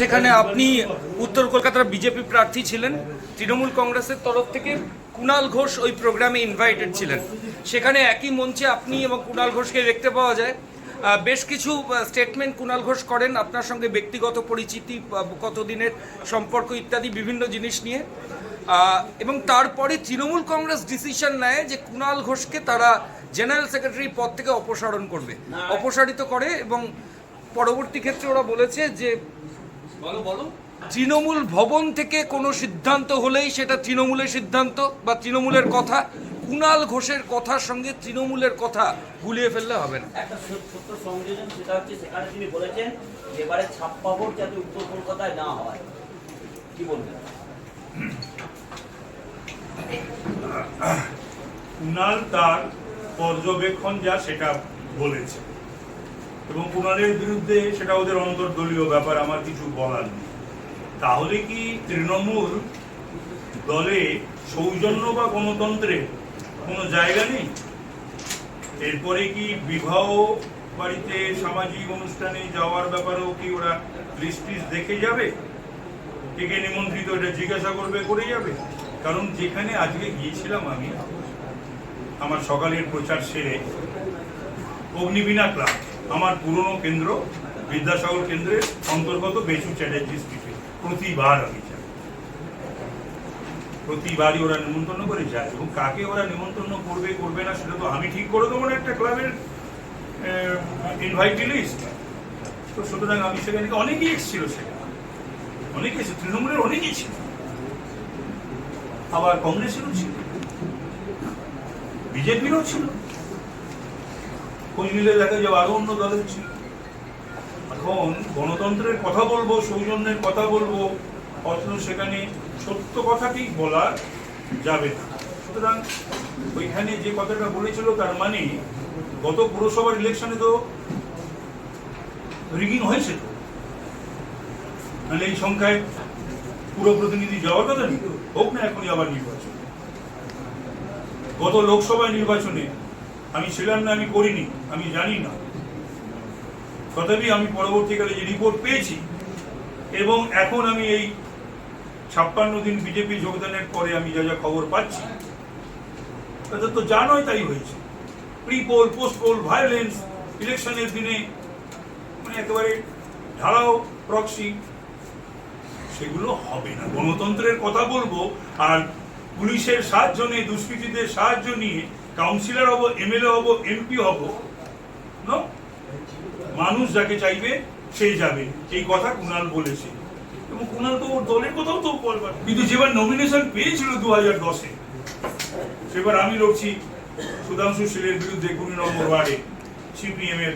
সেখানে আপনি উত্তর কলকাতার বিজেপি প্রার্থী ছিলেন তৃণমূল কংগ্রেসের তরফ থেকে কুণাল ঘোষ ওই প্রোগ্রামে ইনভাইটেড ছিলেন। সেখানে একই মঞ্চে আপনি এবং কুণাল ঘোষকে দেখতে পাওয়া যায়। বেশ কিছু স্টেটমেন্ট কুণাল ঘোষ করেন আপনার সঙ্গে ব্যক্তিগত পরিচিতি কতদিনের সম্পর্ক ইত্যাদি বিভিন্ন জিনিস নিয়ে। এবং তারপরে তৃণমূল কংগ্রেস ডিসিশন নেয় যে কুণাল ঘোষকে তারা জেনারেল সেক্রেটারি পদ থেকে অপসারণ করবে। অপসারিত করে এবং পরবর্তী ক্ষেত্রে ওরা বলেছে যে বলো বলো। তৃণমূল ভবন থেকে কোনো সিদ্ধান্ত হলেই সেটা তৃণমূলের সিদ্ধান্ত বা তৃণমূলের কথা কুণাল ঘোষের কথার সঙ্গে তৃণমূলের কথা গুলিয়ে ফেললে হবে না। একটা ছোট্ট সংযোজন সেটা হচ্ছে সেখানে তিনি বলেছেন এবারে ছাপ্পা ভোট যাতে উত্তর কলকাতায় না হয়। কি বলবেন? কুণাল তার পর্যবেক্ষণ যা সেটা বলেছে। এবং কুণালের বিরুদ্ধে সেটা ওদের অন্তর্দলীয় ব্যাপার, আমার কিছু বলার নেই। তাহলে কি তৃণমূল দলে সৌজন্য বা গণতন্ত্রের কোনো জায়গা নেই? এরপরে কি বিবাহ বাড়িতে সামাজিক অনুষ্ঠানে যাওয়ার ব্যাপারেও কি ওরা টিস্ট দেখে যাবে? কে নিমন্ত্রিত এটা জিজ্ঞাসা করবে, করে যাবে? কারণ যেখানে আজকে গিয়েছিলাম আমি, আমার সকালের প্রচার সেরে অগ্নিবীণা ক্লাব। আমার পুরনো কেন্দ্র, বিদ্যাসাগর কেন্দ্রের অন্তর্গত বেচু চ্যাটার্জি স্ট্রিটে। প্রতিবার আমি যাই। প্রতিবারই ওরা নিমন্ত্রণ করে যায় এবং কাকে ওরা নিমন্ত্রণ করবে করবে না সেটা তো আমি ঠিক করে দেবো না একটা ক্লাবের ইনভাইটি লিস্ট তো সুতরাং আমি সেখানে অনেকেই এসেছিল সেখানে। অনেকে এসে তৃণমূলের অনেকেই ছিল। আবার কংগ্রেসেরও ছিল। বিজেপিরও ছিল। খোঁজ নিলে দেখা যাবে আরও অন্য দলের ছিল। এখন গণতন্ত্রের কথা বলব, সৌজন্যের কথা বলব, অথচ সেখানে সত্য কথাটি বলা যাবে না। সুতরাং ওইখানে যে কথাটা বলেছিল তার মানে গত পুরসভার ইলেকশনে তো রিগিং হয়েছে তো। নাহলে এই সংখ্যায় পুরো প্রতিনিধি যাওয়ার কথা নেই হোক না, এখনই আবার নির্বাচন। গত লোকসভা নির্বাচনে আমি ছিলাম না, আমি করিনি, আমি জানি না। তথাপি আমি পরবর্তীকালে যে রিপোর্ট পেয়েছি, এবং এখন আমি এই ছাপ্পান্ন দিন বিজেপি যোগদানের পরে আমি যা যা খবর পাচ্ছি তাতে তো যা নয় তাই হয়েছে। Pre poll post poll violence ইলেকশনের দিনে মানে একেবারে ঢালাও প্রক্সি সেগুলো হবে না। গণতন্ত্রের কথা বলব, আর পুলিশের সাহায্য নিয়ে, দুষ্কৃতীদের সাহায্য নিয়ে কাউন্সিলর হব, এমএলএ হব, এমপি হব? মানুষ যাকে চাইবে সেই যাবে। এই কথা কুণাল বলেছে। এবং কুণাল তো ওর দলের কথাও তো বলবার। কিন্তু যেবার নমিনেশন পেয়েছিল দু হাজার দশে, সেবার আমি লড়ছি সুধাংশু শীলের বিরুদ্ধে কুড়ি নম্বর ওয়ার্ডে সিপিএম এর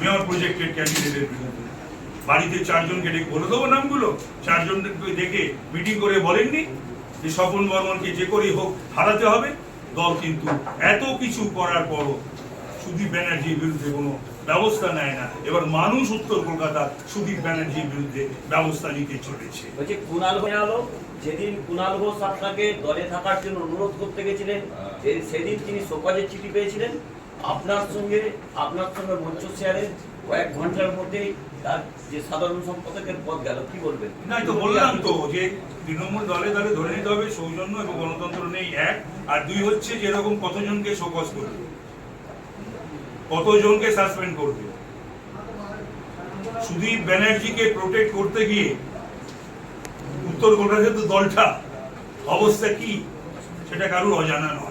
মেয়র প্রজেক্টের ক্যান্ডিডেটের বিরুদ্ধে। বাড়িতে চারজনকে ডেকে, বলে দেবো নামগুলো। চারজনকে দেখে মিটিং করে বলেননি যে স্বপন বর্মনকে যে করেই হোক হারাতে হবে। দল কিন্তু এত কিছু করার পরও সুদীপ ব্যানার্জির বিরুদ্ধে কোনো ব্যবস্থা নেয় না। এবার মানুষ উত্তর কলকাতা সুদীপ ব্যানার্জির বিরুদ্ধে ব্যবস্থা নিতে চলেছে। কুণাল আলো যেদিন কুণাল ঘোষ আপনাকে দলে থাকার জন্য অনুরোধ করতে গেছিলেন সেদিন তিনি শোকাজের চিঠি পেয়েছিলেন। আপনার সঙ্গে আপনার সঙ্গে মঞ্চ শেয়ারে কয়েক ঘণ্টার মধ্যেই তার যে সাধারণ সম্পাদকের পদ গেল, কি বলবেন? না তো, বললাম তো যে তৃণমূল দলে দলে ধরে নিতে হবে সৌজন্য এবং গণতন্ত্র নেই এক, আর দুই হচ্ছে যে এরকম কতজনকে শোকজ করবে, কতজনকে সাসপেন্ড করবে। সুদীপ ব্যানার্জিকে প্রোটেক্ট করতে গিয়ে উত্তর কলকাতার তো দলটা, অবস্থা কি, সেটা কারুর অজানা নয়।